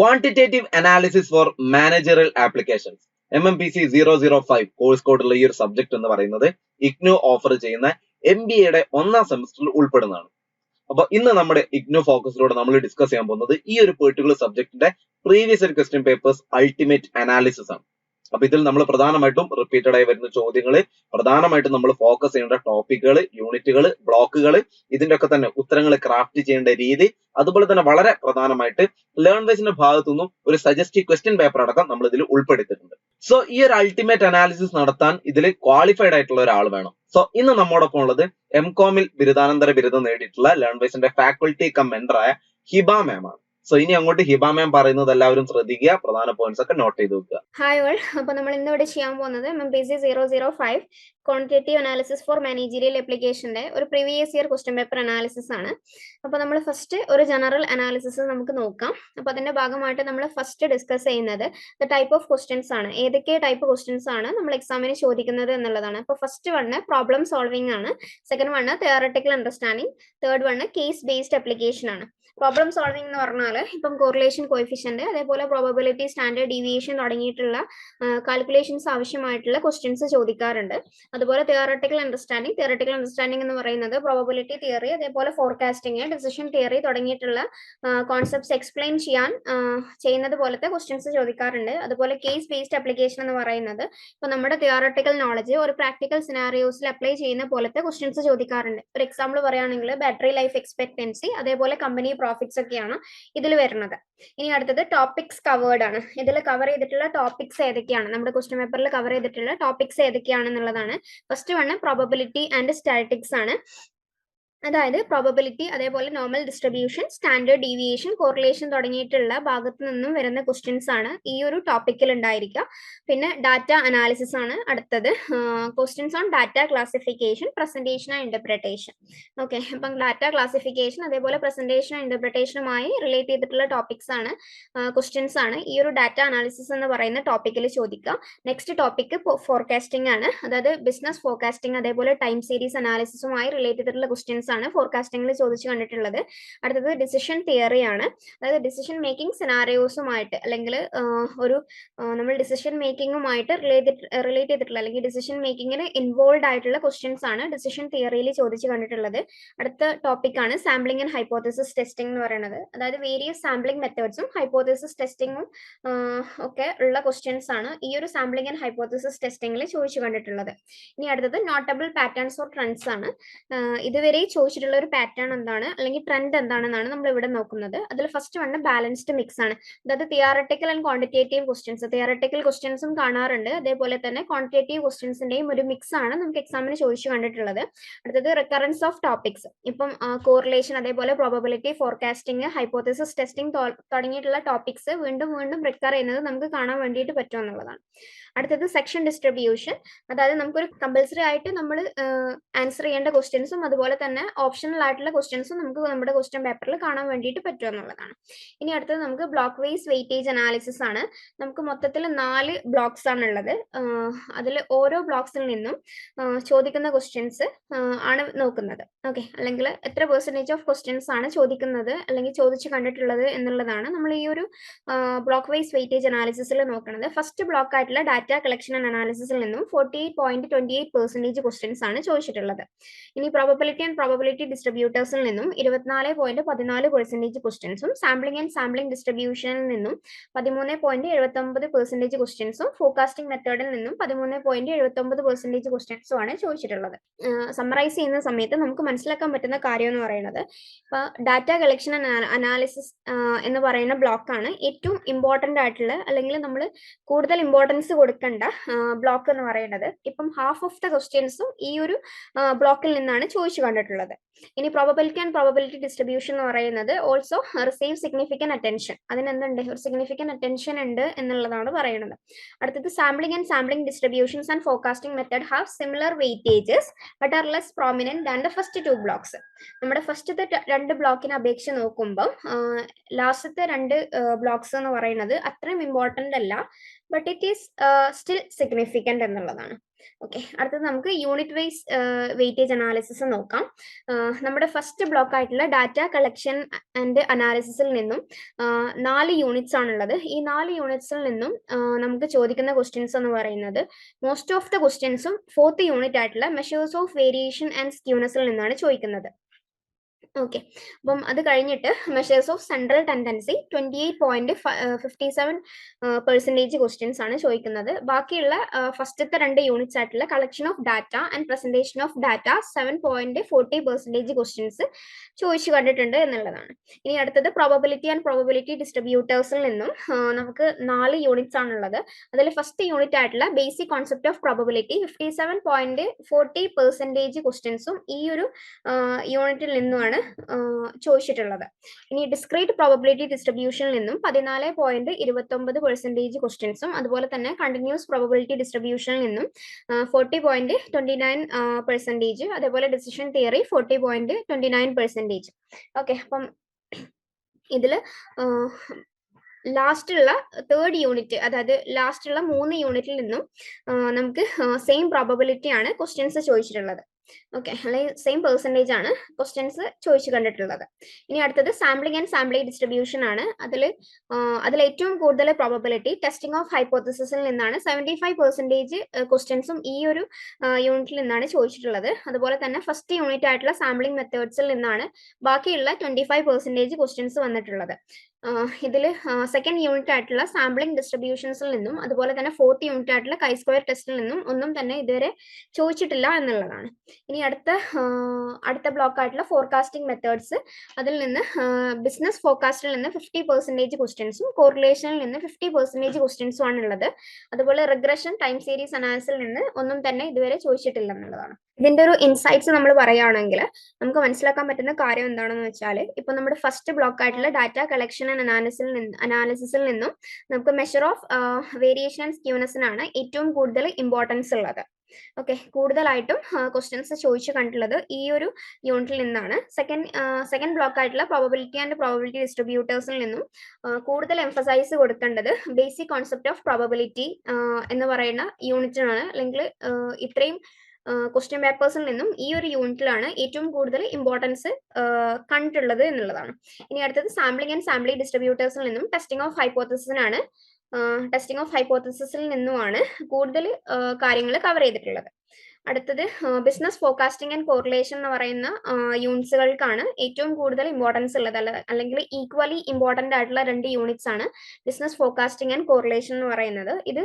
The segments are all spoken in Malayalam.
Quantitative analysis for managerial applications M M P C zero zero five course കോഡുള്ള ഈ ഒരു സബ്ജക്ട് എന്ന് പറയുന്നത് ഇഗ്നു ഓഫർ ചെയ്യുന്ന എം ബി എയുടെ ഒന്നാം സെമസ്റ്ററിൽ ഉൾപ്പെടുന്നതാണ്. അപ്പൊ ഇന്ന് നമ്മുടെ ഇഗ്നു ഫോക്കസിലൂടെ നമ്മൾ ഡിസ്കസ് ചെയ്യാൻ പോകുന്നത് ഈ ഒരു particular സബ്ജക്റ്റിന്റെ previous year question papers ultimate analysis ആണ്. അപ്പൊ ഇതിൽ നമ്മൾ പ്രധാനമായിട്ടും റിപ്പീറ്റഡ് ആയി വരുന്ന ചോദ്യങ്ങൾ പ്രധാനമായിട്ടും നമ്മൾ ഫോക്കസ് ചെയ്യേണ്ട ടോപ്പിക്കുകൾ യൂണിറ്റുകൾ ബ്ലോക്കുകൾ ഇതിന്റെ ഒക്കെ തന്നെ ഉത്തരങ്ങൾ ക്രാഫ്റ്റ് ചെയ്യേണ്ട രീതി അതുപോലെ തന്നെ വളരെ പ്രധാനമായിട്ട് ലേൺ വൈസിന്റെ ഭാഗത്തു നിന്നും ഒരു സജസ്റ്റീവ് ക്വസ്റ്റ്യൻ പേപ്പർ അടക്കം നമ്മൾ ഇതിൽ ഉൾപ്പെടുത്തിയിട്ടുണ്ട്. സോ ഈ ഒരു അൾട്ടിമേറ്റ് അനാലിസിസ് നടത്താൻ ഇതിൽ ക്വാളിഫൈഡ് ആയിട്ടുള്ള ഒരാൾ വേണം. സോ ഇന്ന് നമ്മോടൊപ്പം ഉള്ളത് എം കോമിൽ ബിരുദാനന്തര ബിരുദം നേടിയിട്ടുള്ള ലേൺ വൈസിന്റെ ഫാക്കൾട്ടി കം മെന്ററായ ഹിബ മാം ആണ്. സോ ഇനി അങ്ങോട്ട് ഹിബ മാം പറയുന്നത് എല്ലാവരും ശ്രദ്ധിക്കുക. പ്രധാന പോയിന്റ്സ് ഒക്കെ നോട്ട് ചെയ്ത് വെക്കുക. ഹായ് ഓൾ അപ്പോൾ നമ്മൾ ഇന്ന് ഇവിടെ ചെയ്യാൻ പോകുന്നത് M P C zero zero five quantitative analysis for managerial അപ്ലിക്കേഷന്റെ ഒരു previous year question paper analysis ആണ്. അപ്പോൾ നമ്മൾ ഫസ്റ്റ് ഒരു ജനറൽ അനാലിസിസ് നമുക്ക് നോക്കാം. അപ്പോൾ അതിന്റെ ഭാഗമായിട്ട് നമ്മൾ ഫസ്റ്റ് ഡിസ്കസ് ചെയ്യുന്നത് ദ ടൈപ്പ് ഓഫ് ക്വസ്റ്റ്യൻസ് ആണ്. ഏതൊക്കെ ടൈപ്പ് ക്വസ്റ്റ്യൻസ് ആണ് നമ്മൾ എക്സാമിന് ചോദിക്കുന്നത് എന്നുള്ളതാണ്. അപ്പോൾ ഫസ്റ്റ് വണ് പ്രോബ്ലം സോൾവിംഗ് ആണ്. Second one theoretical understanding third one case based application ആണ്. പ്രോബ്ലം സോൾവിംഗ് എന്ന് പറഞ്ഞാൽ ഇപ്പം കോറിലേഷൻ കോയിഫിഷ്യന്റ് അതേപോലെ പ്രോബബിലിറ്റി സ്റ്റാൻഡേർഡ് ഡീവിയേഷൻ തുടങ്ങിയിട്ടുള്ള കാൽക്കുലേഷൻസ് ആവശ്യമായിട്ടുള്ള ക്വസ്റ്റ്യൻസ് ചോദിക്കാറുണ്ട്. അതുപോലെ തിയറട്ടിക്കൽ അണ്ടർസ്റ്റാൻഡിംഗ് തിയറട്ടിക്കൽ അണ്ടർസ്റ്റാൻഡിംഗ് എന്ന് പറയുന്നത് പ്രോബബിലിറ്റി തിയറി അതേപോലെ ഫോർകാസ്റ്റിംഗ് ഡിസിഷൻ തിയറി തുടങ്ങിയിട്ടുള്ള കോൺസെപ്റ്റ്സ് എക്സ്പ്ലെയിൻ ചെയ്യാൻ ചെയ്യുന്നത് പോലത്തെ ക്വസ്റ്റ്യൻസ് ചോദിക്കാറുണ്ട്. അതുപോലെ കേസ് ബേസ്ഡ് അപ്ലിക്കേഷൻ എന്ന് പറയുന്നത് ഇപ്പൊ നമ്മുടെ തിയറട്ടിക്കൽ നോളജ് ഒരു പ്രാക്ടിക്കൽ സിനാറിയോസിൽ അപ്ലൈ ചെയ്യുന്ന പോലത്തെ ക്വസ്റ്റ്യൻസ് ചോദിക്കാറുണ്ട്. ഒരു എക്സാമ്പിൾ പറയുകയാണെങ്കിൽ ബാറ്ററി ലൈഫ് എക്സ്പെക്ടൻസി അതേപോലെ കമ്പനി പ്രോഫിറ്റ്സ് ഒക്കെയാണ് ഇതിൽ വരുന്നത്. ഇനി അടുത്തത് ടോപ്പിക്സ് കവേർഡ് ആണ്. ഇതിൽ കവർ ചെയ്തിട്ടുള്ള ടോപ്പിക്സ് ഏതൊക്കെയാണ്? നമ്മുടെ ക്വസ്റ്റ്യൻ പേപ്പറിൽ കവർ ചെയ്തിട്ടുള്ള topics ഏതൊക്കെയാണെന്നുള്ളതാണ്. First one probability and statics ആണ്. അതായത് പ്രോബബിലിറ്റി അതേപോലെ normal distribution standard deviation correlation തുടങ്ങിയിട്ടുള്ള ഭാഗത്തു നിന്നും വരുന്ന ക്വസ്റ്റ്യൻസ് ആണ് ഈ ഒരു ടോപ്പിക്കിൽ ഉണ്ടായിരിക്കുക. പിന്നെ ഡാറ്റ അനാലിസിസ് ആണ് അടുത്തത്. Questions on data classification presentation and interpretation okay അപ്പം ഡാറ്റ ക്ലാസിഫിക്കേഷൻ അതേപോലെ പ്രസന്റേഷൻ ഇന്റർപ്രിട്ടേഷനുമായി റിലേറ്റ് ചെയ്തിട്ടുള്ള ടോപ്പിക്സ് ആണ് ക്വസ്റ്റ്യൻസ് ആണ് ഈ ഒരു ഡാറ്റ അനാലിസിസ് എന്ന് പറയുന്ന ടോപ്പിക്കിൽ ചോദിക്കുക. നെക്സ്റ്റ് ടോപ്പിക് ഫോർകാസ്റ്റിംഗ് ആണ്. അതായത് ബിസിനസ് ഫോർകാസ്റ്റിംഗ് അതേപോലെ ടൈം സീരീസ് അനാലിസിസുമായി റിലേറ്റ് ചെയ്തിട്ടുള്ള ക്വസ്റ്റ്യൻസ് ആണ് ഫോർകാസ്റ്റിംഗിൽ ചോദിച്ചു കണ്ടിട്ടുള്ളത്. അടുത്തത് ഡിസിഷൻ തിയറി ആണ്. അതായത് ഡിസിഷൻ മേക്കിംഗ് സിനാറിയോസുമായിട്ട് അല്ലെങ്കിൽ ഒരു നമ്മൾ ഡിസിഷൻ മേക്കിങ്ങുമായിട്ട് റിലേറ്റഡ് റിലേറ്റ് ചെയ്തിട്ടുള്ള അല്ലെങ്കിൽ ഡിസിഷൻ മേക്കിങ്ങിന് ഇൻവോൾവ് ആയിട്ടുള്ള ക്വസ്റ്റ്യൻസ് ആണ് ഡിസിഷൻ തിയറിയിൽ ചോദിച്ചു കണ്ടിട്ടുള്ളത്. അടുത്ത ടോപ്പിക് ആണ് സാമ്പിളിംഗ് ആൻഡ് ഹൈപ്പോത്തസിസ് ടെസ്റ്റിംഗ് എന്ന് പറയുന്നത്. അതായത് വേരിയസ് സാമ്പിളിംഗ് മെത്തേഡ്സും ഹൈപ്പോത്തസിസ് ടെസ്റ്റിംഗും ഒക്കെ ഉള്ള ക്വസ്റ്റ്യൻസ് ആണ് ഈ ഒരു സാമ്പിളിംഗ് ആൻഡ് ഹൈപ്പോത്തസിസ് ടെസ്റ്റിംഗിൽ ചോദിച്ചു കണ്ടിട്ടുള്ളത്. ഇനി അടുത്തത് നോട്ടബിൾ പാറ്റേൺസ് ഓർ ട്രെൻഡ്സ് ആണ്. ഇതുവരെ ചോദിച്ചിട്ടുള്ള ഒരു പാറ്റേൺ എന്താണ്? അല്ലെങ്കിൽ ട്രെൻഡ് എന്താണെന്നാണ് നമ്മൾ ഇവിടെ നോക്കുന്നത്. അതിൽ ഫസ്റ്റ് വണ് ബാലൻസ്ഡ് മിക്സ് ആണ്. അതായത് theoretical and quantitative questions theoretical ക്വസ്റ്റ്യൻസും കാണാറുണ്ട്. അതേപോലെ തന്നെ ക്വാണ്ടിറ്റേറ്റീവ് ക്വസ്റ്റ്യൻസിന്റെയും ഒരു മിക്സ് ആണ് നമുക്ക് എക്സാമിന് ചോദിച്ചു കണ്ടിട്ടുള്ളത്. അടുത്തത് റിക്കറൻസ് ഓഫ് ടോപ്പിക്സ് ഇപ്പം കോറിലേഷൻ അതേപോലെ പ്രോബബിലിറ്റി ഫോർകാസ്റ്റിംഗ് ഹൈപ്പോത്തിസിസ് ടെസ്റ്റിംഗ് തുടങ്ങിയിട്ടുള്ള ടോപ്പിക്സ് വീണ്ടും വീണ്ടും റിക്കർ ചെയ്യുന്നത് നമുക്ക് കാണാൻ വേണ്ടിയിട്ട് പറ്റും എന്നുള്ളതാണ്. അടുത്തത് സെക്ഷൻ ഡിസ്ട്രിബ്യൂഷൻ അതായത് നമുക്കൊരു കമ്പൽസറി ആയിട്ട് നമ്മൾ ആൻസർ ചെയ്യേണ്ട ക്വസ്റ്റ്യൻസും അതുപോലെ തന്നെ ഓപ്ഷണൽ ആയിട്ടുള്ള ക്വസ്റ്റ്യൻസും നമുക്ക് നമ്മുടെ ക്വസ്റ്റ്യൻ പേപ്പറിൽ കാണാൻ വേണ്ടിയിട്ട് പറ്റും എന്നുള്ളതാണ്. ഇനി അടുത്തത് നമുക്ക് ബ്ലോക്ക് വൈസ് വെയിറ്റേജ് അനാലിസിസ് ആണ്. നമുക്ക് മൊത്തത്തിൽ നാല് ബ്ലോക്സ് ആണ് ഉള്ളത് അതിൽ ഓരോ ബ്ലോക്സിൽ നിന്നും ചോദിക്കുന്ന ക്വസ്റ്റ്യൻസ് ആണ് നോക്കുന്നത്. ഓക്കെ അല്ലെങ്കിൽ എത്ര പെർസെന്റേജ് ഓഫ് ക്വസ്റ്റ്യൻസ് ആണ് ചോദിക്കുന്നത് അല്ലെങ്കിൽ ചോദിച്ചു കണ്ടിട്ടുള്ളത് എന്നുള്ളതാണ് നമ്മൾ ഈ ഒരു ബ്ലോക്ക് വൈസ് വെയിറ്റേജ് അനാലിസിസിൽ നോക്കുന്നത് ഫസ്റ്റ് ബ്ലോക്ക് ആയിട്ടുള്ള ഡാറ്റ കളക്ഷൻ ആൻഡ് അനാലിസിസിൽ നിന്നും forty eight point twenty eight percentage questions ആണ് ചോദിച്ചിട്ടുള്ളത്. ഇനി പ്രോബബിലിറ്റി ആൻഡ് പ്രോബബിലിറ്റി ഡിസ്ട്രിബ്യൂട്ടേഴ്സിൽ നിന്നും ഇരുപത്തിനാല് പോയിന്റ് പതിനാല് പെർസെന്റേജ് ക്വസ്റ്റ്യൻസും സാമ്പിളിംഗ് ആൻഡ് സാമ്പിളിംഗ് ഡിസ്ട്രിബ്യൂഷനിൽ നിന്നും പതിമൂന്ന് പോയിന്റ് എഴുപത്തൊമ്പത് പെർസെന്റേജ് ക്വസ്റ്റ്യൻസും ഫോക്കാസ്റ്റിംഗ് മെത്തേഡിൽ നിന്നും പതിമൂന്ന് പോയിന്റ് എഴുപത്തൊമ്പത് പെർസെന്റേജ് ക്വസ്റ്റ്യൻസും ആണ് ചോദിച്ചിട്ടുള്ളത്. സമ്മറൈസ് ചെയ്യുന്ന സമയത്ത് നമുക്ക് മനസ്സിലാക്കാൻ പറ്റുന്ന കാര്യം എന്ന് പറയുന്നത് ഇപ്പോൾ ഡാറ്റ കളക്ഷൻ ആൻഡ് അനാലിസിസ് എന്ന് പറയുന്ന ബ്ലോക്കാണ് ഏറ്റവും ഇമ്പോർട്ടന്റ് ആയിട്ടുള്ള അല്ലെങ്കിൽ നമ്മൾ കൂടുതൽ ഇമ്പോർട്ടൻസ് കൊടുക്കേണ്ട. ബ്ലോക്ക് എന്ന് പറയുന്നത് ഇപ്പം ഹാഫ് ഓഫ് ദ ക്വസ്റ്റ്യൻസും ഈ ഒരു ബ്ലോക്കിൽ നിന്നാണ് ചോദിച്ചു കണ്ടിട്ടുള്ളത്. ഇനി പ്രോബബിലിറ്റി ആൻഡ് പ്രോബബിലിറ്റി ഡിസ്ട്രിബ്യൂഷൻ എന്ന് പറയുന്നത് ഓൾസോ റിസീവ് സിഗ്നിഫിക്കൻ അറ്റൻഷൻ അതിനെന്തുണ്ട്? ഒരു സിഗ്നിഫിക്കൻ അറ്റൻഷൻ ഉണ്ട് എന്നുള്ളതാണ് പറയുന്നത്. അടുത്തത് sampling and sampling distributions and forecasting method have similar weightages but are less prominent than the first two blocks നമ്മുടെ ഫസ്റ്റത്തെ രണ്ട് ബ്ലോക്കിനെ അപേക്ഷിച്ച് നോക്കുമ്പോൾ ലാസ്റ്റത്തെ രണ്ട് ബ്ലോക്സ് എന്ന് പറയുന്നത് അത്രയും ഇമ്പോർട്ടന്റ് അല്ല. But it is still significant എന്നുള്ളതാണ്. ഓക്കെ അടുത്തത് നമുക്ക് യൂണിറ്റ് വൈസ് വെയിറ്റേജ് അനാലിസിസ് നോക്കാം. ആഹ് നമ്മുടെ ഫസ്റ്റ് ബ്ലോക്ക് ആയിട്ടുള്ള ഡാറ്റ കളക്ഷൻ ആൻഡ് അനാലിസിസിൽ നിന്നും ആഹ് നാല് യൂണിറ്റ്സ് ആണുള്ളത്. ഈ നാല് യൂണിറ്റ്സിൽ നിന്നും ആഹ് നമുക്ക് ചോദിക്കുന്ന ക്വസ്റ്റ്യൻസ് എന്ന് പറയുന്നത് മോസ്റ്റ് ഓഫ് ദ ക്വസ്റ്റ്യൻസും ഫോർത്ത് യൂണിറ്റ് ആയിട്ടുള്ള മെഷേഴ്സ് ഓഫ് വേരിയേഷൻ ആൻഡ് സ്ക്യൂനസിൽ നിന്നാണ് ചോദിക്കുന്നത്. ഓക്കെ അപ്പം അത് കഴിഞ്ഞിട്ട് measures of central tendency twenty eight point fifty seven percentage questions ആണ് ചോദിക്കുന്നത്. ബാക്കിയുള്ള ഫസ്റ്റത്തെ രണ്ട് യൂണിറ്റ്സ് ആയിട്ടുള്ള collection of data and presentation of data seven point forty percentage questions ചോദിച്ചു കണ്ടിട്ടുണ്ട് എന്നുള്ളതാണ്. ഇനി അടുത്തത് പ്രോബബിലിറ്റി ആൻഡ് പ്രോബബിലിറ്റി ഡിസ്ട്രിബ്യൂട്ടേഴ്സിൽ നിന്നും നമുക്ക് നാല് യൂണിറ്റ്സ് ആണുള്ളത്. അതിൽ ഫസ്റ്റ് യൂണിറ്റ് ആയിട്ടുള്ള basic concept of probability fifty seven point forty percentage ക്വസ്റ്റ്യൻസും ഈ ഒരു യൂണിറ്റിൽ നിന്നുമാണ് ചോദിച്ചിട്ടുള്ളത്. ഇനി ഡിസ്ക്രീറ്റ് പ്രോബബിലിറ്റി ഡിസ്ട്രിബ്യൂഷനിൽ നിന്നും പതിനാല് പോയിന്റ് ഇരുപത്തൊമ്പത് പെർസെന്റേജ് ക്വസ്റ്റ്യൻസും അതുപോലെ തന്നെ കണ്ടിന്യൂസ് പ്രോബബിലിറ്റി ഡിസ്ട്രിബ്യൂഷനിൽ നിന്നും forty point twenty nine percentage അതേപോലെ decision theory forty point twenty nine percentage okay അപ്പം ഇതിൽ ലാസ്റ്റുള്ള തേർഡ് യൂണിറ്റ് അതായത് ലാസ്റ്റുള്ള മൂന്ന് യൂണിറ്റിൽ നിന്നും നമുക്ക് സെയിം പ്രോബബിലിറ്റി ആണ് ക്വസ്റ്റ്യൻസ് ചോദിച്ചിട്ടുള്ളത്. ഓക്കെ അല്ലെങ്കിൽ സെയിം പെർസെന്റേജ് ആണ് ക്വസ്റ്റ്യൻസ് ചോദിച്ചു കണ്ടിട്ടുള്ളത്. ഇനി അടുത്തത് സാമ്പിളിംഗ് ആൻഡ് സാമ്പിളിംഗ് ഡിസ്ട്രിബ്യൂഷൻ ആണ്. അതിൽ അതിൽ ഏറ്റവും കൂടുതൽ പ്രോബബിലിറ്റി ടെസ്റ്റിംഗ് ഓഫ് ഹൈപ്പോത്തസിസിൽ നിന്നാണ് സെവന്റി ഫൈവ് പെർസെന്റേജ് ക്വസ്റ്റ്യൻസും ഈ ഒരു യൂണിറ്റിൽ നിന്നാണ് ചോദിച്ചിട്ടുള്ളത്. അതുപോലെ തന്നെ ഫസ്റ്റ് യൂണിറ്റ് ആയിട്ടുള്ള സാമ്പിളിംഗ് മെത്തേഡ്സിൽ നിന്നാണ് ബാക്കിയുള്ള ട്വന്റി ഫൈവ് പെർസെന്റേജ് ക്വസ്റ്റ്യൻസ് വന്നിട്ടുള്ളത്. ഇതിൽ സെക്കൻഡ് യൂണിറ്റ് ആയിട്ടുള്ള സാമ്പിളിംഗ് ഡിസ്ട്രിബ്യൂഷൻസിൽ നിന്നും അതുപോലെ തന്നെ ഫോർത്ത് യൂണിറ്റ് ആയിട്ടുള്ള കൈ സ്ക്വയർ ടെസ്റ്റിൽ നിന്നും ഒന്നും തന്നെ ഇതുവരെ ചോദിച്ചിട്ടില്ല എന്നുള്ളതാണ്. ഇനി അടുത്ത അടുത്ത ബ്ലോക്ക് ആയിട്ടുള്ള ഫോർകാസ്റ്റിംഗ് മെത്തേഡ്സ് അതിൽ നിന്ന് ബിസിനസ് ഫോർകാസ്റ്റിൽ നിന്ന് ഫിഫ്റ്റി പെർസെന്റേജ് ക്വസ്റ്റ്യൻസും കോറിലേഷനിൽ നിന്ന് ഫിഫ്റ്റി പെർസെന്റേജ് ക്വസ്റ്റ്യൻസും ആണുള്ളത്. അതുപോലെ റിഗ്രഷൻ ടൈം സീരീസ് അനാലിസിൽ നിന്ന് ഒന്നും തന്നെ ഇതുവരെ ചോദിച്ചിട്ടില്ല എന്നുള്ളതാണ്. ഇതിന്റെ ഒരു ഇൻസൈറ്റ്സ് നമ്മൾ പറയുകയാണെങ്കിൽ നമുക്ക് മനസ്സിലാക്കാൻ പറ്റുന്ന കാര്യം എന്താണെന്ന് വെച്ചാൽ ഇപ്പൊ നമ്മുടെ ഫസ്റ്റ് ബ്ലോക്ക് ആയിട്ടുള്ള ഡാറ്റ കളക്ഷൻ ആൻഡ് അനാലിസിൽ നിന്ന് അനാലിസിസിൽ നിന്നും നമുക്ക് മെഷർ ഓഫ് വേരിയേഷൻ ആൻഡ് സ്ക്യൂനസിനാണ് ഏറ്റവും കൂടുതൽ ഇമ്പോർട്ടൻസ് ഉള്ളത്. ഓക്കെ കൂടുതലായിട്ടും ക്വസ്റ്റ്യൻസ് ചോദിച്ചു കണ്ടിട്ടുള്ളത് ഈ ഒരു യൂണിറ്റിൽ നിന്നാണ്. സെക്കൻഡ് സെക്കൻഡ് ബ്ലോക്ക് ആയിട്ടുള്ള പ്രോബബിലിറ്റി ആൻഡ് പ്രോബബിലിറ്റി ഡിസ്ട്രിബ്യൂട്ടേഴ്സിൽ നിന്നും കൂടുതൽ എംഫസൈസ് കൊടുക്കേണ്ടത് ബേസിക് കോൺസെപ്റ്റ് ഓഫ് പ്രോബബിലിറ്റി എന്ന് പറയുന്ന യൂണിറ്റിനാണ് അല്ലെങ്കിൽ ഇത്രയും ക്വസ്റ്റ്യൻ പേപ്പേഴ്സിൽ നിന്നും ഈ ഒരു യൂണിറ്റിലാണ് ഏറ്റവും കൂടുതൽ ഇമ്പോർട്ടൻസ് കണ്ടിട്ടുള്ളത് എന്നുള്ളതാണ്. ഇനി അടുത്തത് സാമ്പിളിംഗ് ആൻഡ് സാമ്പിളിംഗ് ഡിസ്ട്രിബ്യൂട്ടേഴ്സിൽ നിന്നും ടെസ്റ്റിംഗ് ഓഫ് ഹൈപ്പോത്തസിനാണ് ടെസ്റ്റിംഗ് ഓഫ് ഹൈപ്പോത്തസിൽ നിന്നുമാണ് കൂടുതൽ കാര്യങ്ങൾ കവർ ചെയ്തിട്ടുള്ളത്. അടുത്തത് ബിസിനസ് ഫോർകാസ്റ്റിംഗ് ആൻഡ് കോറിലേഷൻ എന്ന് പറയുന്ന യൂണിറ്റ്സുകൾക്കാണ് ഏറ്റവും കൂടുതൽ ഇമ്പോർട്ടൻസ് ഉള്ളത്. അല്ല അല്ലെങ്കിൽ ഈക്വലി ഇമ്പോർട്ടന്റ് ആയിട്ടുള്ള രണ്ട് യൂണിറ്റ്സ് ആണ് ബിസിനസ് ഫോർകാസ്റ്റിംഗ് ആൻഡ് കോറിലേഷൻ എന്ന് പറയുന്നത്. ഇത്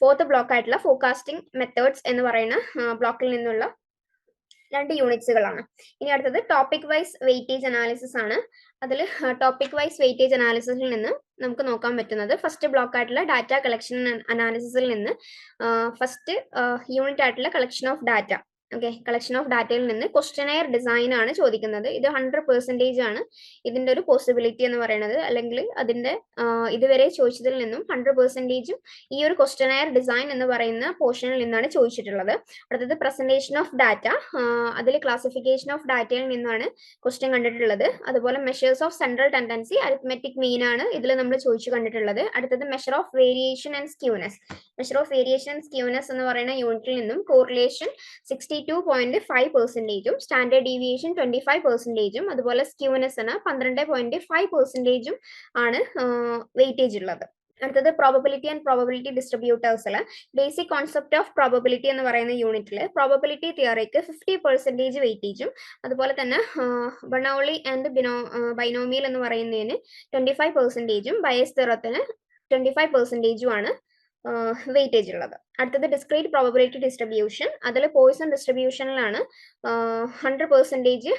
ഫോർത്ത് ബ്ലോക്ക് ആയിട്ടുള്ള ഫോർകാസ്റ്റിംഗ് മെത്തേഡ്സ് എന്ന് പറയുന്ന ബ്ലോക്കിൽ നിന്നുള്ള രണ്ട് യൂണിറ്റ്സുകളാണ് ഇനി അടുത്തത് ടോപ്പിക് വൈസ് വെയിറ്റേജ് അനാലിസിസ് ആണ്. അതിൽ ടോപ്പിക് വൈസ് വെയിറ്റേജ് അനാലിസിസിൽ നിന്ന് നമുക്ക് നോക്കാൻ പറ്റുന്നത് ഫസ്റ്റ് ബ്ലോക്ക് ആയിട്ടുള്ള ഡാറ്റ കളക്ഷൻ അനാലിസിസിൽ നിന്ന് ഫസ്റ്റ് യൂണിറ്റ് ആയിട്ടുള്ള collection of data okay collection of ഡാറ്റയിൽ നിന്ന് ക്വസ്റ്റനെയർ ഡിസൈൻ ആണ് ചോദിക്കുന്നത്. ഇത് ഹൺഡ്രഡ് പെർസെന്റേജ് ആണ്. ഇതിന്റെ ഒരു പോസിബിലിറ്റി എന്ന് പറയുന്നത്. അല്ലെങ്കിൽ അതിന്റെ ഇതുവരെ ചോദിച്ചതിൽ നിന്നും ഹൺഡ്രഡ് പെർസെന്റേജും ഈ ഒരു ക്വസ്റ്റനെയർ ഡിസൈൻ എന്ന് പറയുന്ന പോർഷനിൽ നിന്നാണ് ചോദിച്ചിട്ടുള്ളത്. അടുത്തത് പ്രസന്റേഷൻ ഓഫ് ഡാറ്റ അതിൽ ക്ലാസിഫിക്കേഷൻ ഓഫ് ഡാറ്റയിൽ നിന്നാണ് ക്വസ്റ്റ്യൻ കണ്ടിട്ടുള്ളത്. അതുപോലെ measures of central tendency arithmetic mean ആണ് ഇതിൽ നമ്മൾ ചോദിച്ചു കണ്ടിട്ടുള്ളത്. അടുത്തത് measure of variation and skewness measure of variation and skewness എന്ന് പറയുന്ന യൂണിറ്റിൽ നിന്നും correlation sixty two point five പെർസെന്റേജും standard deviation twenty five പെർസെന്റേജും അതുപോലെ സ്ക്യൂനെസ്സിന് പന്ത്രണ്ട് പോയിന്റ് ഫൈവ് പെർസെന്റേജും ആണ് വെയിറ്റേജ് ഉള്ളത്. അടുത്തത് പ്രോബബിലിറ്റി ആൻഡ് പ്രോബബിലിറ്റി ഡിസ്ട്രിബ്യൂട്ടേഴ്സിൽ ബേസിക് കോൺസെപ്റ്റ് ഓഫ് പ്രോബബിലിറ്റി എന്ന് പറയുന്ന യൂണിറ്റിൽ പ്രോബബിലിറ്റി തിയറിക്ക് ഫിഫ്റ്റി പെർസെന്റേജ് വെയിറ്റേജും അതുപോലെ തന്നെ ബണോളി ആൻഡ് ബിനോ ബൈനോമിയൽ എന്ന് പറയുന്നതിന് ട്വന്റി ഫൈവ് പെർസെന്റേജും ബയസ് തിറത്തിന് ട്വന്റി ഫൈവ് പെർസെന്റേജും ആണ് വെയിറ്റേജ് ഉള്ളത്. അടുത്തത് ഡിസ്ക്രീറ്റ് പ്രോബബിലിറ്റി ഡിസ്ട്രിബ്യൂഷൻ അതിൽ പോയിസൺ ഡിസ്ട്രിബ്യൂഷനിലാണ് ഹൺഡ്രഡ് പെർസെന്റേജ്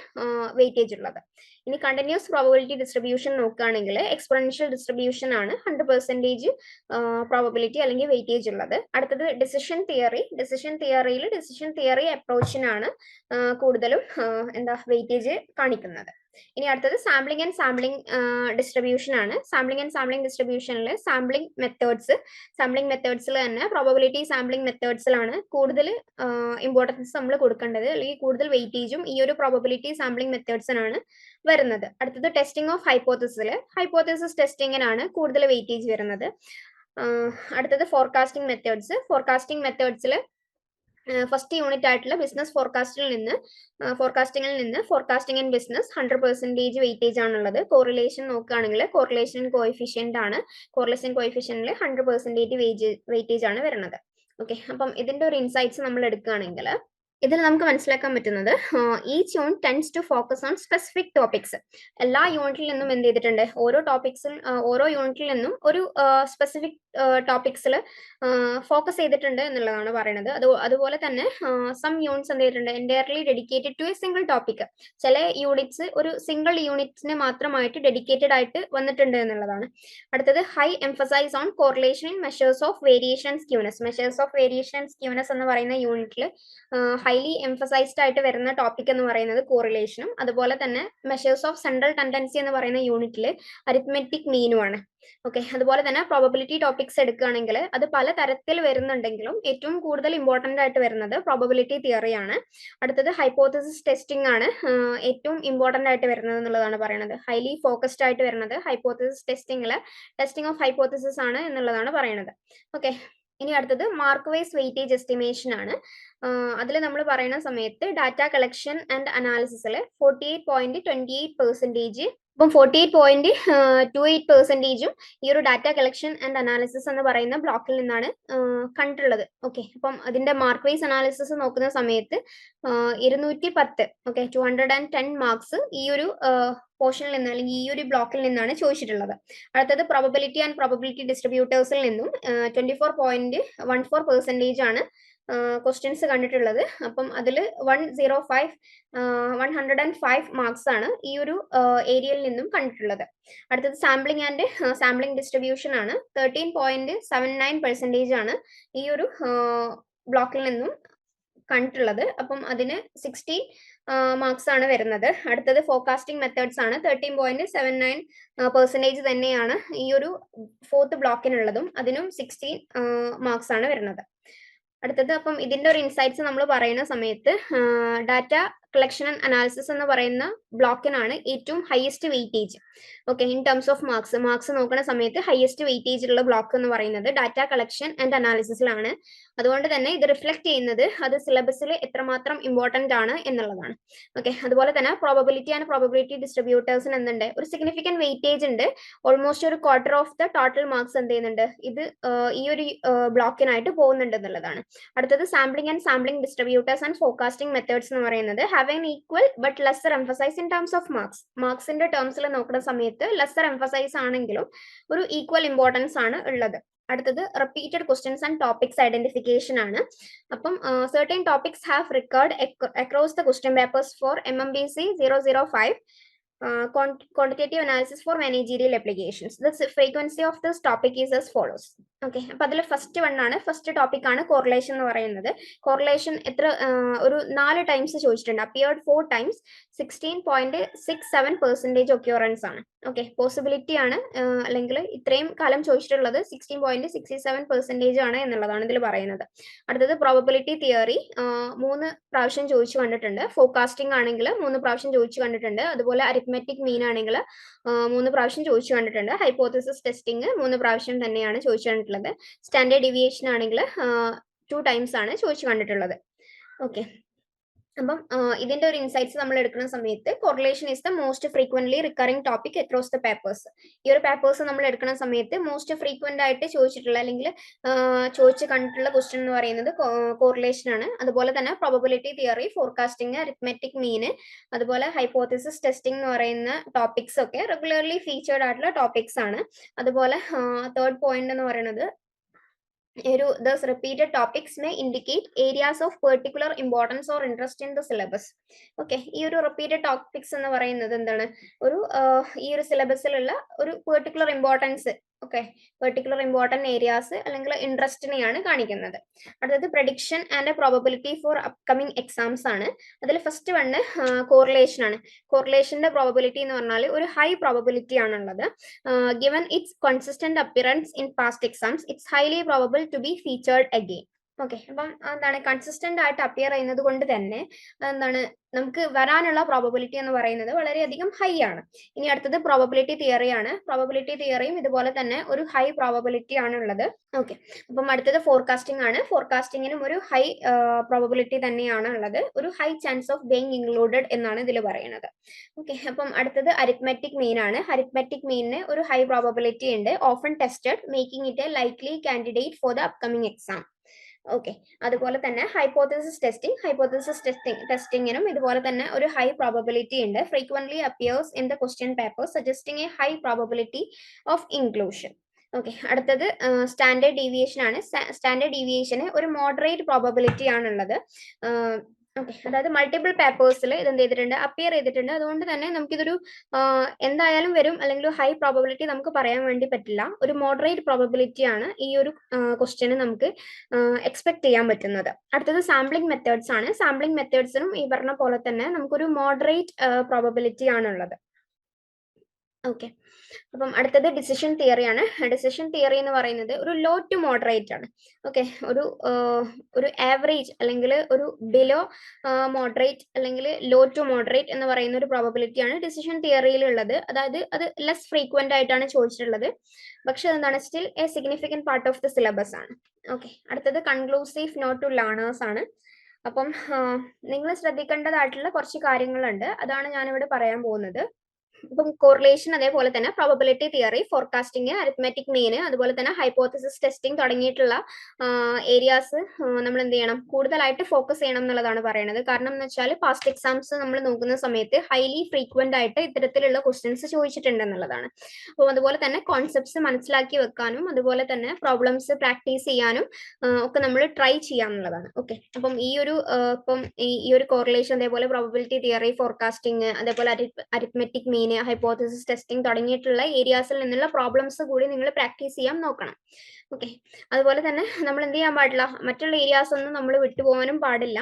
വെയിറ്റേജ് ഉള്ളത്. ഇനി കണ്ടിന്യൂസ് പ്രോബബിലിറ്റി ഡിസ്ട്രിബ്യൂഷൻ നോക്കുകയാണെങ്കിൽ എക്സ്പെറൻഷ്യൽ ഡിസ്ട്രിബ്യൂഷൻ ആണ് ഹൺഡ്രഡ് പെർസെന്റേജ് പ്രോബബിലിറ്റി അല്ലെങ്കിൽ വെയിറ്റേജ് ഉള്ളത്. അടുത്തത് ഡിസിഷൻ തിയറി ഡിസിഷൻ തിയറിയിൽ ഡിസിഷൻ തിയറി അപ്രോച്ചിനാണ് കൂടുതലും എന്താ വെയിറ്റേജ് കാണിക്കുന്നത്. ഇനി അടുത്തത് സാമ്പിളിംഗ് ആൻഡ് സാമ്പിളിംഗ് ഡിസ്ട്രിബ്യൂഷൻ ആണ്. സാമ്പിളിംഗ് ആൻഡ് സാമ്പിളിംഗ് ഡിസ്ട്രിബ്യൂഷനിൽ സാമ്പിളിംഗ് മെത്തേഡ്സ് സാമ്പിളിംഗ് മെത്തേഡ്സിൽ തന്നെ പ്രോബബിലിറ്റി സാമ്പിളിംഗ് മെത്തേഡ്സിലാണ് കൂടുതൽ ഇമ്പോർട്ടൻസ് നമ്മൾ കൊടുക്കേണ്ടത്. അല്ലെങ്കിൽ കൂടുതൽ വെയിറ്റേജും ഈ ഒരു പ്രോബബിലിറ്റി സാമ്പിളിംഗ് മെത്തേഡ്സിനാണ് വരുന്നത്. അടുത്തത് ടെസ്റ്റിംഗ് ഓഫ് ഹൈപ്പോത്തസിൽ ഹൈപ്പോത്തസിസ് ടെസ്റ്റിങ്ങിനാണ് കൂടുതൽ വെയിറ്റേജ് വരുന്നത്. അടുത്തത് ഫോർകാസ്റ്റിംഗ് മെത്തേഡ്സ് ഫോർകാസ്റ്റിംഗ് മെത്തേഡ്സിൽ ഫസ്റ്റ് യൂണിറ്റ് ആയിട്ടുള്ള ബിസിനസ് ഫോർകാസ്റ്റിൽ നിന്ന് ഫോർകാസ്റ്റിംഗിൽ നിന്ന് forecasting and business hundred percentage weightage ആണുള്ളത്. കോറിലേഷൻ നോക്കുകയാണെങ്കിൽ കോറിലേഷൻ കോയിഫിഷ്യന്റ് ആണ്. കോറിലേഷൻ കോയിഫിഷ്യനിൽ ഹൺഡ്രഡ് പെർസെന്റേജ് വെയിറ്റേജ് ആണ് വരുന്നത്. ഓക്കെ അപ്പം ഇതിന്റെ ഒരു ഇൻസൈറ്റ്സ് നമ്മൾ എടുക്കുകയാണെങ്കിൽ ഇതിൽ നമുക്ക് മനസ്സിലാക്കാൻ പറ്റുന്നത് ഈ ചോൺ tends to focus on specific topics എല്ലാ യൂണിറ്റിൽ നിന്നും എന്ത് ചെയ്തിട്ടുണ്ട്? ഓരോ ടോപ്പിക്സിൽ ഓരോ യൂണിറ്റിൽ നിന്നും ഒരു സ്പെസിഫിക് ടോപ്പിക്സിൽ ഫോക്കസ് ചെയ്തിട്ടുണ്ട് എന്നുള്ളതാണ് പറയുന്നത് അത് അതുപോലെ തന്നെ സം യൂണിറ്റ്സ് എന്ത് ചെയ്തിട്ടുണ്ട്? Entirely dedicated to a single topic ചില യൂണിറ്റ്സ് ഒരു സിംഗിൾ യൂണിറ്റ്സിന് മാത്രമായിട്ട് ഡെഡിക്കേറ്റഡ് ആയിട്ട് വന്നിട്ടുണ്ട് എന്നുള്ളതാണ്. അടുത്തത് high emphasise on correlation in measures of variation skewness measures of variation skewness എന്ന് പറയുന്ന യൂണിറ്റിൽ ഹൈലി എംഫസൈസ്ഡ് ആയിട്ട് വരുന്ന ടോപ്പിക് എന്ന് പറയുന്നത് കോറിലേഷനും അതുപോലെ തന്നെ മെഷേഴ്സ് ഓഫ് സെൻട്രൽ ടെൻഡൻസി എന്ന് പറയുന്ന യൂണിറ്റിൽ അരിത്മെറ്റിക് മീനുമാണ് ഓക്കെ അതുപോലെ തന്നെ പ്രോബബിലിറ്റി ടോപ്പിക്സ് എടുക്കുകയാണെങ്കിൽ അത് പല തരത്തിൽ വരുന്നുണ്ടെങ്കിലും ഏറ്റവും കൂടുതൽ ഇമ്പോർട്ടന്റ് ആയിട്ട് വരുന്നത് പ്രോബബിലിറ്റി തിയറിയാണ് അടുത്തത് ഹൈപ്പോത്തസിസ് ടെസ്റ്റിംഗ് ആണ്. ഏറ്റവും ഇമ്പോർട്ടന്റ് ആയിട്ട് വരുന്നത് എന്നുള്ളതാണ് പറയുന്നത്. ഹൈലി ഫോക്കസ്ഡ് ആയിട്ട് വരുന്നത് ഹൈപ്പോത്തസിസ് ടെസ്റ്റിംഗിൽ ടെസ്റ്റിംഗ് ഓഫ് ഹൈപ്പോത്തസിസ് ആണ് എന്നുള്ളതാണ് പറയുന്നത്. ഓക്കെ ഇനി അടുത്തത് മാർക്ക് വൈസ് വെയിറ്റേജ് എസ്റ്റിമേഷൻ ആണ്. അതിൽ നമ്മൾ പറയുന്ന സമയത്ത് data collection and അനാലിസിസിൽ forty eight point twenty eight percentage ഇപ്പം forty eight point two eight പെർസെന്റേജും ഈ ഒരു ഡാറ്റ കളക്ഷൻ ആൻഡ് അനാലിസിസ് എന്ന് പറയുന്ന ബ്ലോക്കിൽ നിന്നാണ് കണ്ടിട്ടുള്ളത്. ഓക്കെ അപ്പം അതിന്റെ മാർക്ക് വൈസ് അനാലിസിസ് നോക്കുന്ന സമയത്ത് ഇരുന്നൂറ്റി പത്ത് okay two hundred and ten marks ഈ ഒരു പോർഷനിൽ നിന്ന് അല്ലെങ്കിൽ ഈ ഒരു ബ്ലോക്കിൽ നിന്നാണ് ചോദിച്ചിട്ടുള്ളത്. അടുത്തത് പ്രോബബിലിറ്റി ആൻഡ് പ്രോബബിലിറ്റി ഡിസ്ട്രിബ്യൂട്ടേഴ്സിൽ നിന്നും twenty four point one four percentage ആണ് ക്വസ്റ്റ്യൻസ് കണ്ടിട്ടുള്ളത്. അപ്പം അതിൽ one zero five one hundred and five marks ആണ് ഈ ഒരു ഏരിയയിൽ നിന്നും കണ്ടിട്ടുള്ളത്. അടുത്തത് സാമ്പിളിംഗ് ആൻഡ് സാമ്പിളിംഗ് ഡിസ്ട്രിബ്യൂഷൻ ആണ്. Thirteen point seven nine percentage ആണ് ഈ ഒരു ബ്ലോക്കിൽ നിന്നും കണ്ടിട്ടുള്ളത്. അപ്പം അതിന് സിക്സ്റ്റീൻ മാർക്സ് ആണ് വരുന്നത്. അടുത്തത് ഫോർകാസ്റ്റിംഗ് മെത്തേഡ്സ് ആണ്. Thirteen point seven nine percentage തന്നെയാണ് ഈ ഒരു ഫോർത്ത് ബ്ലോക്കിനുള്ളതും അതിനും സിക്സ്റ്റീൻ മാർക്സ് ആണ് വരുന്നത്. അടുത്തത് അപ്പം ഇതിന്റെ ഒരു ഇൻസൈറ്റ്സ് നമ്മൾ പറയുന്ന സമയത്ത് ഡാറ്റ കളക്ഷൻ ആൻഡ് അനാലിസിസ് എന്ന് പറയുന്ന ബ്ലോക്കിനാണ് ഏറ്റവും highest weightage okay in terms of marks marks നോക്കുന്ന സമയത്ത് ഹയസ്റ്റ് വെയിറ്റേജ് ഉള്ള ബ്ലോക്ക് എന്ന് പറയുന്നത് ഡാറ്റ കളക്ഷൻ ആൻഡ് അനാലിസിസിലാണ് അതുകൊണ്ട് തന്നെ ഇത് റിഫ്ലക്ട് ചെയ്യുന്നത് അത് സിലബസിൽ എത്രമാത്രം ഇമ്പോർട്ടന്റ് ആണ് എന്നുള്ളതാണ്. ഓക്കെ അതുപോലെ തന്നെ പ്രോബബിലിറ്റി ആൻഡ് പ്രോബബിലിറ്റി ഡിസ്ട്രിബ്യൂട്ടേഴ്സിന് എന്തുണ്ട്? ഒരു സിഗ്നിഫിക്കന്റ് വെയിറ്റേജ് ഉണ്ട്. ഓൾമോസ്റ്റ് ഒരു quarter of the total marks എന്ത് ചെയ്യുന്നുണ്ട്? ഇത് ഈ ഒരു ബ്ലോക്കിനായിട്ട് പോകുന്നുണ്ട് എന്നുള്ളതാണ്. അടുത്തത് sampling and sampling distributors and forecasting methods എന്ന് പറയുന്നത് have an equal but lesser emphasise in terms of marks മാർക്സിന്റെ ടേംസിൽ നോക്കുന്ന സമയത്ത് ലെസർ എംഫസൈസ് ആണെങ്കിലും ഒരു ഈക്വൽ ഇമ്പോർട്ടൻസ് ആണ് ഉള്ളത്. അടുത്തത് repeated questions and topics identification ആണ്. അപ്പം certain topics have recurred across the question papers for M M B C zero zero five quantitative analysis for managerial applications the frequency of this topic is as follows okay അപ്പൊ അതിൽ ഫസ്റ്റ് വൺ ആണ്. ഫസ്റ്റ് ടോപ്പിക് ആണ് കോറിലേഷൻ എന്ന് പറയുന്നത്. കോറിലേഷൻ എത്ര ഒരു നാല് ടൈംസ് ചോദിച്ചിട്ടുണ്ട്. Appeared four times sixteen point six seven percentage occurrence ആണ്. ഓക്കെ പോസിബിലിറ്റി ആണ്. അല്ലെങ്കിൽ ഇത്രയും കാലം ചോദിച്ചിട്ടുള്ളത് sixteen point sixty seven percentage ആണ് എന്നുള്ളതാണ് ഇതിൽ പറയുന്നത്. അടുത്തത് പ്രോബബിലിറ്റി തിയറി മൂന്ന് പ്രാവശ്യം ചോദിച്ചു കണ്ടിട്ടുണ്ട്. ഫോക്കാസ്റ്റിംഗ് ആണെങ്കിൽ മൂന്ന് പ്രാവശ്യം ചോദിച്ചു കണ്ടിട്ടുണ്ട്. അതുപോലെ അരിത്മെറ്റിക് മീൻ ആണെങ്കിൽ മൂന്ന് പ്രാവശ്യം ചോദിച്ചു കണ്ടിട്ടുണ്ട്. ഹൈപ്പോത്തസിസ് ടെസ്റ്റിംഗ് മൂന്ന് പ്രാവശ്യം തന്നെയാണ് ചോദിച്ചു കണ്ടിട്ടുള്ളത്. സ്റ്റാൻഡേർഡ് ഡിവിയേഷൻ ആണെങ്കിൽ ടു ടൈംസ് ആണ് ചോദിച്ചു കണ്ടിട്ടുള്ളത്. ഓക്കെ അപ്പം ഇതിന്റെ ഒരു ഇൻസൈറ്റ്സ് നമ്മൾ എടുക്കുന്ന സമയത്ത് correlation is the most frequently recurring topic across the papers ഈ ഒരു പേപ്പേഴ്സ് നമ്മൾ എടുക്കുന്ന സമയത്ത് മോസ്റ്റ് ഫ്രീക്വന്റ് ആയിട്ട് ചോദിച്ചിട്ടുള്ള അല്ലെങ്കിൽ ചോദിച്ച് കണ്ടിട്ടുള്ള ക്വസ്റ്റ്യൻ എന്ന് പറയുന്നത് കോറിലേഷൻ ആണ്. അതുപോലെ തന്നെ പ്രോബബിലിറ്റി തിയറി ഫോർകാസ്റ്റിംഗ് അരിത്മെറ്റിക് മീന് അതുപോലെ ഹൈപ്പോത്തിസിസ് ടെസ്റ്റിംഗ് എന്ന് പറയുന്ന ടോപ്പിക്സ് ഒക്കെ റെഗുലർലി ഫീച്ചേർഡ് ആയിട്ടുള്ള ടോപ്പിക്സ് ആണ്. അതുപോലെ തേർഡ് പോയിന്റ് എന്ന് പറയുന്നത് ഒരു thus repeated topics may indicate areas of particular importance or interest in the syllabus okay ഈ ഒരു റിപ്പീറ്റഡ് ടോപ്പിക്സ് എന്ന് പറയുന്നത് എന്താണ്? ഒരു ഈ ഒരു സിലബസിലുള്ള ഒരു particular importance okay particular important areas അല്ലെങ്കിൽ ഇൻട്രസ്റ്റിനെയാണ് കാണിക്കുന്നത്. അടുത്തത് prediction and probability for upcoming exams ആണ്. അതിൽ ഫസ്റ്റ് വണ് കോറിലേഷൻ ആണ്. കോറിലേഷന്റെ പ്രോബബിലിറ്റി എന്ന് പറഞ്ഞാൽ ഒരു ഹൈ പ്രോബബിലിറ്റി ആണുള്ളത്. Given its consistent appearance in past exams it's highly probable to be featured again okay അപ്പം എന്താണ് കൺസിസ്റ്റന്റ് ആയിട്ട് അപ്പിയർ ചെയ്യുന്നത് കൊണ്ട് തന്നെ എന്താണ് നമുക്ക് വരാനുള്ള പ്രോബബിലിറ്റി എന്ന് പറയുന്നത് വളരെയധികം ഹൈ ആണ്. ഇനി അടുത്തത് പ്രോബബിലിറ്റി തിയറി ആണ്. പ്രോബബിലിറ്റി തിയറിയും ഇതുപോലെ തന്നെ ഒരു ഹൈ പ്രോബബിലിറ്റി ആണ് ഉള്ളത്. ഓക്കെ അപ്പം അടുത്തത് ഫോർകാസ്റ്റിംഗ് ആണ്. ഫോർകാസ്റ്റിങ്ങിനും ഒരു ഹൈ പ്രോബബിലിറ്റി തന്നെയാണ് ഉള്ളത്. ഒരു high chance of being included എന്നാണ് ഇതിൽ പറയുന്നത്. ഓക്കെ അപ്പം അടുത്തത് അരിത്മെറ്റിക് മീൻ ആണ്. അരിത്മെറ്റിക് മീനിന് ഒരു ഹൈ പ്രോബബിലിറ്റി ഉണ്ട്. Often tested making it a likely candidate for the upcoming exam okay അതുപോലെ തന്നെ ഹൈപ്പോത്തസിസ് ടെസ്റ്റിംഗ് ഹൈപ്പോത്തസിസ് ടെസ്റ്റിംഗ് ടെസ്റ്റിംഗിനും ഇതുപോലെ തന്നെ ഒരു ഹൈ പ്രോബബിലിറ്റി ഉണ്ട്. Frequently appears in the question paper suggesting a high probability of inclusion okay അടുത്തത് സ്റ്റാൻഡേർഡ് ഡീവിയേഷൻ ആണ്. സ്റ്റാൻഡേർഡ് ഡീവിയേഷന് ഒരു മോഡറേറ്റ് പ്രോബബിലിറ്റി ആണുള്ളത്. അതായത് മൾട്ടിപ്പിൾ പേപ്പേഴ്സിൽ ഇത് എന്ത് ചെയ്തിട്ടുണ്ട്? അപ്പിയർ ചെയ്തിട്ടുണ്ട്. അതുകൊണ്ട് തന്നെ നമുക്കിതൊരു എന്തായാലും വരും. അല്ലെങ്കിൽ ഹൈ പ്രോബബിലിറ്റി നമുക്ക് പറയാൻ വേണ്ടി പറ്റില്ല. ഒരു മോഡറേറ്റ് പ്രോബബിലിറ്റി ആണ് ഈ ഒരു ക്വസ്റ്റ്യന് നമുക്ക് എക്സ്പെക്ട് ചെയ്യാൻ പറ്റുന്നത്. അടുത്തത് സാമ്പിളിംഗ് മെത്തേഡ്സ് ആണ്. സാമ്പിളിംഗ് മെത്തേഡ്സിനും ഈ പറഞ്ഞ പോലെ തന്നെ നമുക്കൊരു മോഡറേറ്റ് പ്രോബബിലിറ്റി ആണുള്ളത്. ഓക്കെ അപ്പം അടുത്തത് ഡിസിഷൻ തിയറി ആണ്. ഡിസിഷൻ തിയറി എന്ന് പറയുന്നത് ഒരു ലോ ടു മോഡറേറ്റ് ആണ്. ഓക്കെ ഒരു ഒരു ആവറേജ് അല്ലെങ്കിൽ ഒരു ബിലോ മോഡറേറ്റ് അല്ലെങ്കിൽ ലോ ടു മോഡറേറ്റ് എന്ന് പറയുന്ന ഒരു പ്രോബബിലിറ്റി ആണ് ഡിസിഷൻ തിയറിയിൽ ഉള്ളത്. അതായത് അത് ലെസ് ഫ്രീക്വന്റ് ആയിട്ടാണ് ചോദിച്ചിട്ടുള്ളത്. പക്ഷെ എന്താണ് still a significant part of the syllabus ആണ്. ഓക്കെ അടുത്തത് കൺക്ലൂസീവ് നോട്ട് ടു ലേണേഴ്സ് ആണ്. അപ്പം നിങ്ങൾ ശ്രദ്ധിക്കേണ്ടതായിട്ടുള്ള കുറച്ച് കാര്യങ്ങളുണ്ട്. അതാണ് ഞാനിവിടെ പറയാൻ പോകുന്നത്. ഇപ്പം കോറിലേഷൻ അതേപോലെ തന്നെ probability theory forecasting arithmetic mean അതുപോലെ തന്നെ ഹൈപ്പോത്തസിസ് ടെസ്റ്റിംഗ് തുടങ്ങിയിട്ടുള്ള ഏരിയാസ് നമ്മൾ എന്ത് ചെയ്യണം? കൂടുതലായിട്ട് ഫോക്കസ് ചെയ്യണം എന്നുള്ളതാണ് പറയുന്നത് കാരണം എന്ന് വെച്ചാൽ പാസ്റ്റ് എക്സാംസ് നമ്മൾ നോക്കുന്ന സമയത്ത് ഹൈലി ഫ്രീക്വന്റ് ആയിട്ട് ഇത്തരത്തിലുള്ള ക്വസ്റ്റ്യൻസ് ചോദിച്ചിട്ടുണ്ട് എന്നുള്ളതാണ്. അപ്പോൾ അതുപോലെ തന്നെ കോൺസെപ്റ്റ്സ് മനസ്സിലാക്കി വെക്കാനും അതുപോലെ തന്നെ പ്രോബ്ലംസ് പ്രാക്ടീസ് ചെയ്യാനും ഒക്കെ നമ്മൾ ട്രൈ ചെയ്യാന്നുള്ളതാണ് ഓക്കെ അപ്പം ഈ ഒരു ഇപ്പം ഈ ഒരു കോറിലേഷൻ അതേപോലെ പ്രോബബിലിറ്റി തിയറി ഫോർകാസ്റ്റിംഗ് അതേപോലെ അരിത്മെറ്റിക് മീൻ ഹൈപ്പോത്തസിസ് ടെസ്റ്റിംഗ് തുടങ്ങിയിട്ടുള്ള ഏരിയാസിൽ നിന്നുള്ള പ്രോബ്ലംസ് കൂടി നിങ്ങൾ പ്രാക്ടീസ് ചെയ്യാൻ നോക്കണം. ഓക്കെ അതുപോലെ തന്നെ നമ്മൾ എന്ത് ചെയ്യാൻ പാടില്ല? മറ്റുള്ള ഏരിയാസ് ഒന്നും നമ്മൾ വിട്ടുപോകാനും പാടില്ല.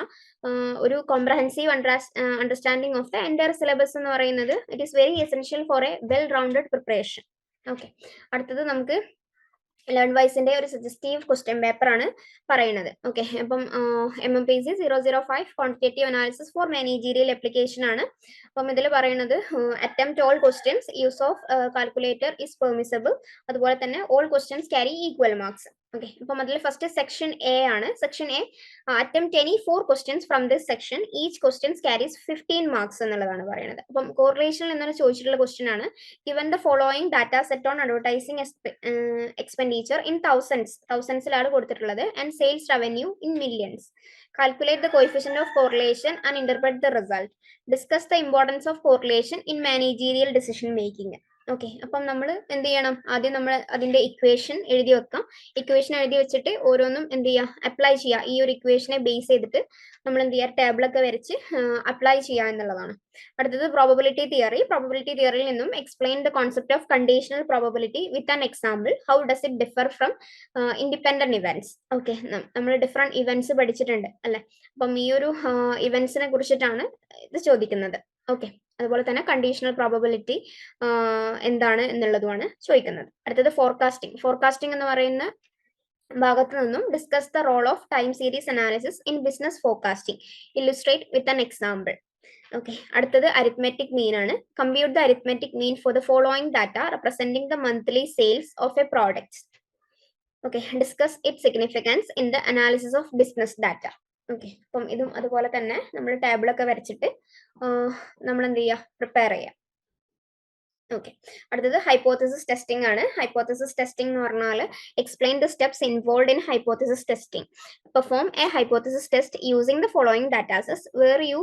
ഒരു comprehensive understanding of the entire syllabus എന്ന് പറയുന്നത് it is very essential for a well rounded preparation okay അടുത്തത് നമുക്ക് ലേൺ വൈസിന്റെ ഒരു സജസ്റ്റീവ് ക്വസ്റ്റ്യൻ പേപ്പർ ആണ് പറയുന്നത്. ഓക്കെ അപ്പം M M P C zero zero five quantitative analysis for managerial application ആണ്. അപ്പം ഇതിൽ പറയുന്നത് attempt all questions use of calculator is permissible അതുപോലെ തന്നെ all questions carry equal marks okay അപ്പം അതിൽ ഫസ്റ്റ് സെക്ഷൻ എ ആണ് section A attempt any four questions from this section each questions carries fifteen marks എന്നുള്ളതാണ് പറയുന്നത് അപ്പം കോറിലേഷനിൽ നിന്നാണ് ചോദിച്ചിട്ടുള്ള ക്വസ്റ്റ്യൻ ആണ് given the following data set on advertising expenditure in thousands തൗസൻഡ്സിലാണ് കൊടുത്തിട്ടുള്ളത് and sales revenue in millions calculate the coefficient of correlation and interpret the result discuss the importance of correlation in managerial decision making okay അപ്പം നമ്മൾ എന്ത് ചെയ്യണം? ആദ്യം നമ്മൾ അതിന്റെ ഇക്വേഷൻ എഴുതി വെക്കാം. ഇക്വേഷൻ എഴുതി വെച്ചിട്ട് ഓരോന്നും എന്ത് ചെയ്യുക? അപ്ലൈ ചെയ്യുക. ഈ ഒരു ഇക്വേഷനെ ബേസ് ചെയ്തിട്ട് നമ്മൾ എന്ത് ചെയ്യുക? ടേബിളൊക്കെ വരച്ച് അപ്ലൈ ചെയ്യുക എന്നുള്ളതാണ്. അടുത്തത് പ്രോബബിലിറ്റി തിയറി പ്രോബബിലിറ്റി തിയറിയിൽ നിന്നും explain the concept of conditional probability with an example how does it differ from independent events okay നമ്മൾ ഡിഫറെന്റ് ഇവന്റ്സ് പഠിച്ചിട്ടുണ്ട് അല്ലെ? അപ്പം ഈ ഒരു ഇവന്റ്സിനെ കുറിച്ചിട്ടാണ് ഇത് ചോദിക്കുന്നത്. ഓക്കെ അതുപോലെ തന്നെ കണ്ടീഷണൽ പ്രോബബിലിറ്റി എന്താണ് എന്നുള്ളതുമാണ് ചോദിക്കുന്നത്. അടുത്തത് ഫോർകാസ്റ്റിംഗ് ഫോർകാസ്റ്റിംഗ് എന്ന് പറയുന്ന ഭാഗത്ത് നിന്നും discuss the role of time series analysis in business forecasting illustrate with an example okay അടുത്തത് അരിത്മെറ്റിക് മീൻ ആണ്. Compute the arithmetic mean for the following data representing the monthly sales of a product okay discuss it significance in the analysis of business data okay. അപ്പം ഇതും അതുപോലെ തന്നെ നമ്മൾ ടേബിളൊക്കെ വരച്ചിട്ട് നമ്മൾ എന്ത് ചെയ്യുക പ്രിപ്പയർ ചെയ്യാം. ഓക്കെ. അടുത്തത് ഹൈപ്പോത്തസിസ് ടെസ്റ്റിംഗ് ആണ്. ഹൈപ്പോത്തസിസ് ടെസ്റ്റിംഗ് എന്ന് പറഞ്ഞാൽ explain the steps involve in hypothesis testing perform a hypothesis test using the following datasets where you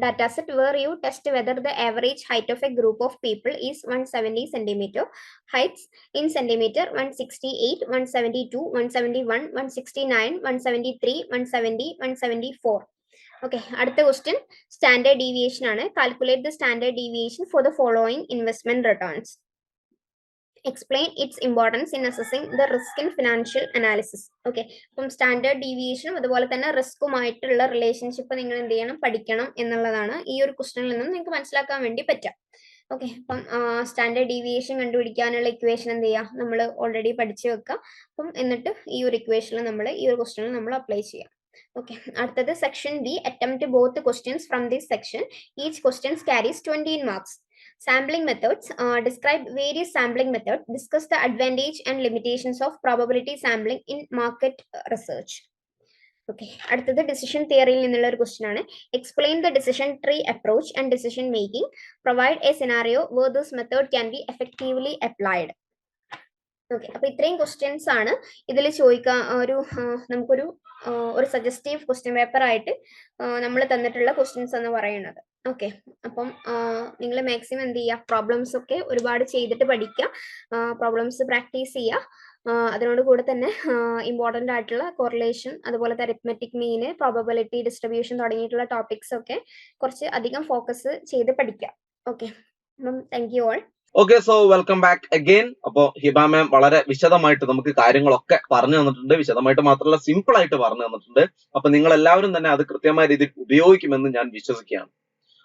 dataset where you test whether the average height of a group of people is 170 centimeter heights in centimeter 168 172 171 169 173 170 174 okay അടുത്ത ക്വസ്റ്റ്യൻ സ്റ്റാൻഡേർഡ് ഡീവിയേഷൻ ആണ് calculate the standard deviation for the following investment returns Explain its importance in assessing the risk in financial analysis okay അപ്പം സ്റ്റാൻഡേർഡ് ഡീവിയേഷനും അതുപോലെ തന്നെ റിസ്ക്കുമായിട്ടുള്ള റിലേഷൻഷിപ്പ് നിങ്ങൾ എന്ത് ചെയ്യണം? പഠിക്കണം എന്നുള്ളതാണ് ഈ ഒരു ക്വസ്റ്റനിൽ നിന്നും നിങ്ങൾക്ക് മനസ്സിലാക്കാൻ വേണ്ടി പറ്റുക. ഓക്കെ അപ്പം സ്റ്റാൻഡേർഡ് ഡീവിയേഷൻ കണ്ടുപിടിക്കാനുള്ള ഇക്വേഷൻ എന്ത് ചെയ്യുക നമ്മൾ ഓൾറെഡി പഠിച്ചു വെക്കുക അപ്പം എന്നിട്ട് ഈ ഒരു ഇക്വേഷനിൽ നമ്മൾ ഈ ഒരു ക്വസ്റ്റനിൽ നമ്മൾ അപ്ലൈ ചെയ്യാം. ഓക്കെ അടുത്തത് section B attempt both questions from this section each questions carries twenty marks sampling methods uh, describe various sampling methods discuss the advantage and limitations of probability sampling in market uh, research. Okay അടുത്തത് ഡിസിഷൻ തിയറിയിൽ നിന്നുള്ള ഒരു ക്വസ്റ്റ്യൻ ആണ്. Explain the decision tree approach and decision making provide a scenario where this method can be effectively applied okay അപ്പൊ ഇത്രയും ക്വസ്റ്റ്യൻസ് ആണ്. ഇതിൽ ചോദിക്കാൻ ഒരു നമുക്കൊരു ഒരു സജസ്റ്റീവ് ക്വസ്റ്റ്യൻ പേപ്പർ ആയിട്ട് നമ്മൾ തന്നിട്ടുള്ള ക്വസ്റ്റ്യൻസ് എന്ന് പറയുന്നത്. ഓക്കെ. അപ്പം നിങ്ങൾ മാക്സിമം എന്ത് ചെയ്യുക? പ്രോബ്ലംസ് ഒക്കെ ഒരുപാട് ചെയ്തിട്ട് പഠിക്കുക. പ്രോബ്ലംസ് പ്രാക്ടീസ് ചെയ്യുക. അതിനോട് കൂടെ തന്നെ ഇമ്പോർട്ടന്റ് ആയിട്ടുള്ള കോറിലേഷൻ അതുപോലെ അരിത്മെറ്റിക് മീന് പ്രോബബിലിറ്റി ഡിസ്ട്രിബ്യൂഷൻ തുടങ്ങിയിട്ടുള്ള ടോപ്പിക്സ് ഒക്കെ കുറച്ച് അധികം ഫോക്കസ് ചെയ്ത് പഠിക്കുക. ഓക്കെ. അപ്പം thank you all okay so welcome back again അപ്പോ ഹിബ മാം വളരെ വിശദമായിട്ട് നമുക്ക് കാര്യങ്ങളൊക്കെ പറഞ്ഞു തന്നിട്ടുണ്ട്. വിശദമായിട്ട് മാത്രമല്ല സിമ്പിൾ ആയിട്ട് പറഞ്ഞു തന്നിട്ടുണ്ട്. അപ്പൊ നിങ്ങൾ എല്ലാവരും തന്നെ അത് കൃത്യമായ രീതിയിൽ ഉപയോഗിക്കുമെന്ന് ഞാൻ വിശ്വസിക്കുകയാണ്.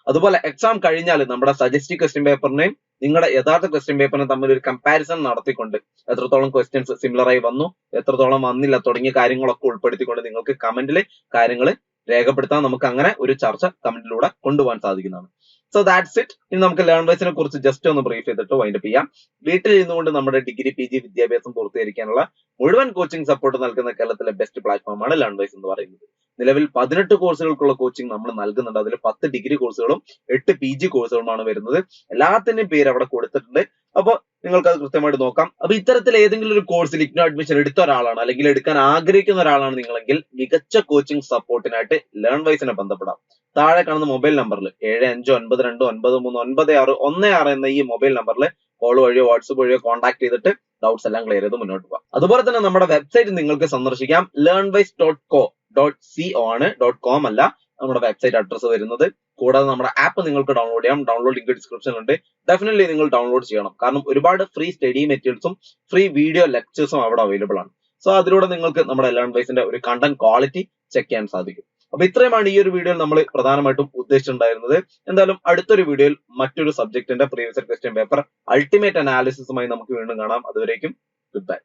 അതുപോലെ എക്സാം കഴിഞ്ഞാൽ നമ്മുടെ സജസ്റ്റീവ് ക്വസ്റ്റ്യൻ പേപ്പറിനെയും നിങ്ങളുടെ യഥാർത്ഥ ക്വസ്റ്റ്യൻ പേപ്പറിനെ തമ്മിൽ ഒരു കമ്പാരിസൺ നടത്തിക്കൊണ്ട് എത്രത്തോളം ക്വസ്റ്റ്യൻസ് സിമിലർ ആയി വന്നു എത്രത്തോളം വന്നില്ല തുടങ്ങിയ കാര്യങ്ങളൊക്കെ ഉൾപ്പെടുത്തിക്കൊണ്ട് നിങ്ങൾക്ക് കമന്റിൽ കാര്യങ്ങൾ രേഖപ്പെടുത്താൻ നമുക്ക് അങ്ങനെ ഒരു ചർച്ച കമന്റിലൂടെ കൊണ്ടുപോകാൻ സാധിക്കുന്നതാണ്. സോ ദാറ്റ്സ് ഇറ്റ് ഇനി നമുക്ക് ലേൺ കുറിച്ച് ജസ്റ്റ് ഒന്ന് ബ്രീഫ് ചെയ്തിട്ട് വൈൻഡപ്പ് ചെയ്യാം. വീട്ടിൽ ഇരുന്നുകൊണ്ട് നമ്മുടെ ഡിഗ്രി പി ജി വിദ്യാഭ്യാസം പൂർത്തീകരിക്കാനുള്ള മുഴുവൻ കോച്ചിങ് സപ്പോർട്ട് നൽകുന്ന കേരളത്തിലെ ബെസ്റ്റ് പ്ലാറ്റ്ഫോം ആണ് വൈസ് എന്ന് പറയുന്നത്. നിലവിൽ പതിനെട്ട് കോഴ്സുകൾക്കുള്ള കോച്ചിങ് നമ്മൾ നൽകുന്നുണ്ട്. അതിൽ പത്ത് ഡിഗ്രി കോഴ്സുകളും എട്ട് പി ജി കോഴ്സുകളുമാണ് വരുന്നത്. എല്ലാത്തിന്റെയും പേര് അവിടെ കൊടുത്തിട്ടുണ്ട്. അപ്പൊ നിങ്ങൾക്ക് അത് കൃത്യമായിട്ട് നോക്കാം. അപ്പൊ ഇത്തരത്തിൽ ഏതെങ്കിലും ഒരു കോഴ്സിൽ ഇഗ്നോ അഡ്മിഷൻ എടുത്ത ഒരാളാണ് അല്ലെങ്കിൽ എടുക്കാൻ ആഗ്രഹിക്കുന്ന ഒരാളാണ് നിങ്ങളെങ്കിൽ മികച്ച കോച്ചിങ് സപ്പോർട്ടിനായിട്ട് ലേൺ വൈസിനെ ബന്ധപ്പെടാം. താഴെ കാണുന്ന മൊബൈൽ നമ്പറിൽ ഏഴ് അഞ്ച് ഒൻപത് രണ്ട് ഒൻപത് മൂന്ന് ഒൻപത് ആറ് ഒന്ന് ആറ് എന്ന ഈ മൊബൈൽ നമ്പറിൽ കോൾ വഴിയോ വാട്സപ്പ് വഴിയോ കോൺടാക്ട് ചെയ്തിട്ട് ഡൗട്ട്സ് എല്ലാം ക്ലിയർ ചെയ്ത് മുന്നോട്ട് പോകാം അതുപോലെ തന്നെ നമ്മുടെ വെബ്സൈറ്റ് നിങ്ങൾക്ക് സന്ദർശിക്കാം. Learn wise dot co dot C ആണ് ഡോട്ട് കോം അല്ല. നമ്മുടെ വെബ്സൈറ്റ് അഡ്രസ്സ് വരുന്നത്. കൂടാതെ നമ്മുടെ ആപ്പ് നിങ്ങൾക്ക് ഡൗൺലോഡ് ചെയ്യാം. ഡൗൺലോഡ് ലിങ്ക് ഡിസ്ക്രിപ്ഷനിലുണ്ട് ഡെഫിനറ്റ്ലി നിങ്ങൾ ഡൗൺലോഡ് ചെയ്യണം. കാരണം ഒരുപാട് ഫ്രീ സ്റ്റഡി മെറ്റീരിയൽസും ഫ്രീ വീഡിയോ ലെക്ചേഴ്സും അവിടെ അവൈലബിൾ ആണ്. സോ അതിലൂടെ നിങ്ങൾക്ക് നമ്മുടെ ലേൺ വൈസിന്റെ ഒരു കണ്ടന്റ് ക്വാളിറ്റി ചെക്ക് ചെയ്യാൻ സാധിക്കും. അപ്പൊ ഇത്രയുമാണ് ഈ ഒരു വീഡിയോയിൽ നമ്മൾ പ്രധാനമായിട്ടും ഉദ്ദേശിച്ചിട്ടുണ്ടായിരുന്നത്. എന്തായാലും അടുത്തൊരു വീഡിയോയിൽ മറ്റൊരു സബ്ജക്റ്റിന്റെ പ്രീവിയസ് ക്വസ്റ്റ്യൻ പേപ്പർ അൾട്ടിമേറ്റ് അനാലിസിസുമായി നമുക്ക് വീണ്ടും കാണാം. അതുവരേക്കും ഗുഡ് ബൈ